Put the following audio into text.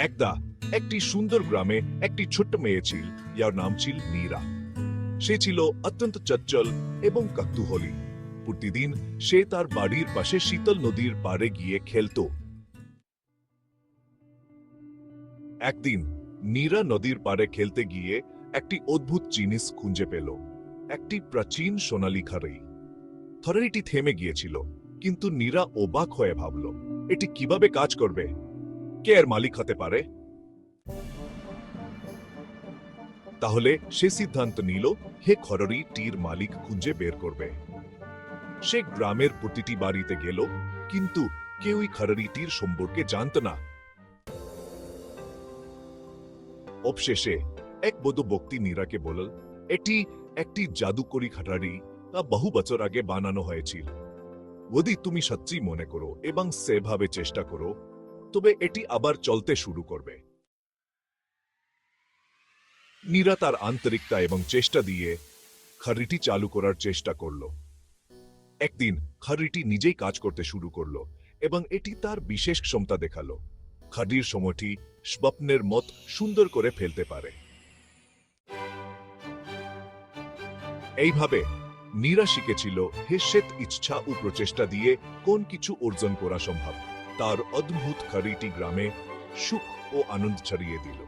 একদা, একটি সুন্দর গ্রামে একটি ছোট্ট মেয়ে ছিল। যার নাম ছিল নীরা সে ছিল অত্যন্ত চঞ্চল এবং কৌতূহলী। প্রতিদিন সে তার বাড়ির পাশে শীতল নদীর পাড়ে গিয়ে খেলতো। একদিন নীরা নদীর পাড়ে খেলতে গিয়ে একটি অদ্ভুত জিনিস খুঁজে পেল। একটি প্রাচীন সোনালী খাড়ি থরেটি থেমে গিয়েছিল, কিন্তু নীরা অবাক হয়ে ভাবল, এটি কীভাবে কাজ করবে? কে এর মালিক হতে পারে? তাহলে সে সিদ্ধান্ত নিল, হে খররি টির মালিক খুঁজে বের করবে। সে গ্রামের প্রতিটি বাড়িতে গেল, কিন্তু কেউই খররিটির সম্পর্কে জানত না। অবশেষে এক বধু বক্তি নীরাকে বলল, এটি একটি জাদুকরি খাটারি, তা বহু বছর আগে বানানো হয়েছিল। যদি তুমি সত্যি মনে করো এবং সেভাবে চেষ্টা করো। তবে এটি আবার চলতে শুরু করবে। নীরা তার আন্তরিকতা এবং চেষ্টা দিয়ে খারিটি চালু করার চেষ্টা করল। একদিন খারিটি নিজেই কাজ করতে শুরু করল এবং এটি তার বিশেষ ক্ষমতা দেখাল। খাডির সময়টি স্বপ্নের মত সুন্দর করে ফেলতে পারে। এইভাবে নীরা শিখেছিল হেসেত ইচ্ছা ও প্রচেষ্টা দিয়ে কোন কিছু অর্জন করা সম্ভব। তার অদ্ভুত খারিটি গ্রামে সুখ ও আনন্দ ছড়িয়ে দিল।